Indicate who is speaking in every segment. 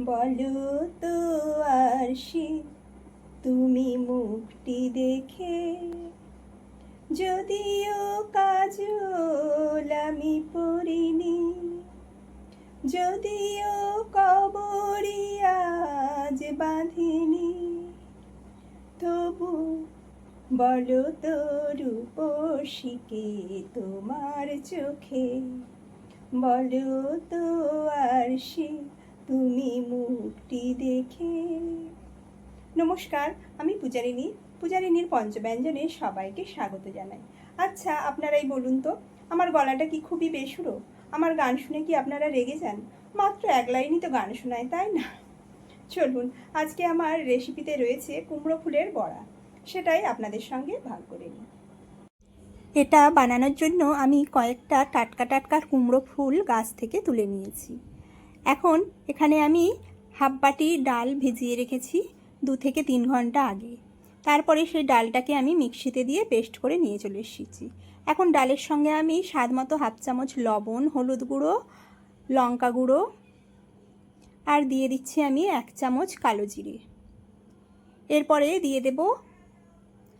Speaker 1: বলো তো আর সে তুমি মুখটি দেখে। যদিও কাজল আমি পড়িনি, যদিও কবরি আজ বাঁধিনি। তবু বলো তো রূপসীকে তোমার চোখে? বলো তো আর সে তুমি মুখটি দেখে। নমস্কার, আমি পূজারিনী পূজারিনীর পঞ্চব্যঞ্জনে সবাইকে স্বাগত জানাই। আচ্ছা আপনারাই বলুন তো, আমার গলাটা কি খুবই বেসুরো? আমার গান শুনে কি আপনারা রেগে যান? মাত্র এক লাইনই তো গান শোনায়, তাই না? চলুন, আজকে আমার রেসিপিতে রয়েছে কুমড়ো ফুলের বড়া। সেটাই আপনাদের সঙ্গে ভাগ করে নিই। এটা বানানোর জন্য আমি কয়েকটা টাটকা টাটকা কুমড়ো ফুল গাছ থেকে তুলে নিয়েছি। এখন এখানে আমি হাফ বাটি ডাল ভিজিয়ে রেখেছি দু থেকে তিন ঘণ্টা আগে। তারপরে সেই ডালটাকে আমি মিক্সিতে দিয়ে পেস্ট করে নিয়ে চলে এসেছি। এখন ডালের সঙ্গে আমি স্বাদ মতো হাফ চামচ লবণ, হলুদ গুঁড়ো, লঙ্কা গুঁড়ো আর দিয়ে দিচ্ছি আমি এক চামচ কালো জিরে। এরপরে দিয়ে দেব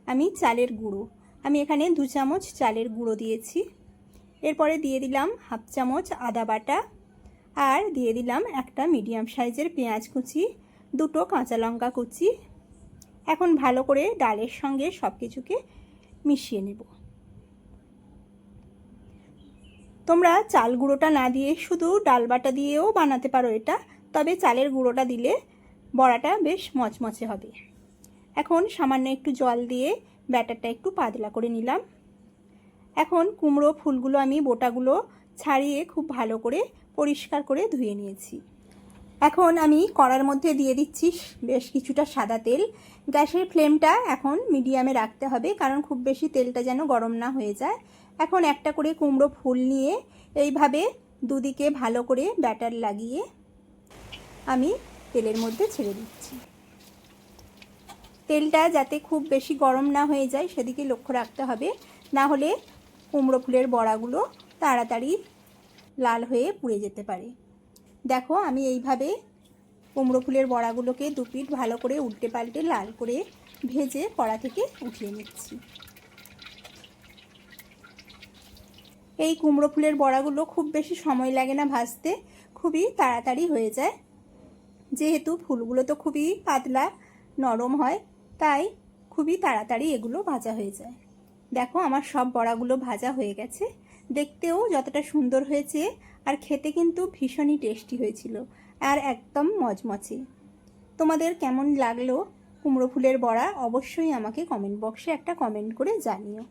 Speaker 1: আমি চালের গুঁড়ো। আমি এখানে দু চামচ চালের গুঁড়ো দিয়েছি। এরপরে দিয়ে দিলাম হাফ চামচ আদা বাটা আর দিয়ে দিলাম একটা মিডিয়াম সাইজের পেঁয়াজ কুচি, দুটো কাঁচা লঙ্কা কুচি। এখন ভালো করে ডালের সঙ্গে সব কিছুকে মিশিয়ে নেব। তোমরা চাল গুঁড়োটা না দিয়ে শুধু ডাল বাটা দিয়েও বানাতে পারো এটা, তবে চালের গুঁড়োটা দিলে বড়াটা বেশ মচমচে হবে। এখন সামান্য একটু জল দিয়ে ব্যাটারটা একটু পাতলা করে নিলাম। এখন কুমড়ো ফুলগুলো আমি বোটাগুলো ছাড়িয়ে খুব ভালো করে পরিষ্কার করে ধুয়ে নিয়েছি। এখন আমি কড়ার মধ্যে দিয়ে দিচ্ছি বেশ কিছুটা সাদা তেল। গ্যাসের ফ্লেমটা এখন মিডিয়ামে রাখতে হবে, কারণ খুব বেশি তেলটা যেন গরম না হয়ে যায়। এখন একটা করে কুমড়ো ফুল নিয়ে এইভাবে দুদিকে ভালো করে ব্যাটার লাগিয়ে আমি তেলের মধ্যে ছেড়ে দিচ্ছি। তেলটা যাতে খুব বেশি গরম না হয়ে যায় সেদিকে লক্ষ্য রাখতে হবে। না হলে কুমড়ো ফুলের বড়াগুলো তাড়াতাড়ি লাল হয়ে পুড়ে যেতে পারে। দেখো, আমি এইভাবে কুমড়ো ফুলের বড়াগুলোকে দু পিঠ ভালো করে উল্টে পাল্টে লাল করে ভেজে কড়া থেকে উঠিয়ে নিচ্ছি। এই কুমড়ো ফুলের বড়াগুলো খুব বেশি সময় লাগে না ভাজতে, খুবই তাড়াতাড়ি হয়ে যায়। যেহেতু ফুলগুলো তো খুবই পাতলা, নরম হয়, তাই খুবই তাড়াতাড়ি এগুলো ভাজা হয়ে যায়। দেখো, আমার সব বড়াগুলো ভাজা হয়ে গেছে। দেখতেও যতটা সুন্দর হয়েছে আর খেতে কিন্তু ভীষণই টেস্টি হয়েছিল আর একদম মজমচে তোমাদের কেমন লাগল কুমড়ো ফুলের বড়া অবশ্যই আমাকে কমেন্ট বক্সে একটা কমেন্ট করে জানিও।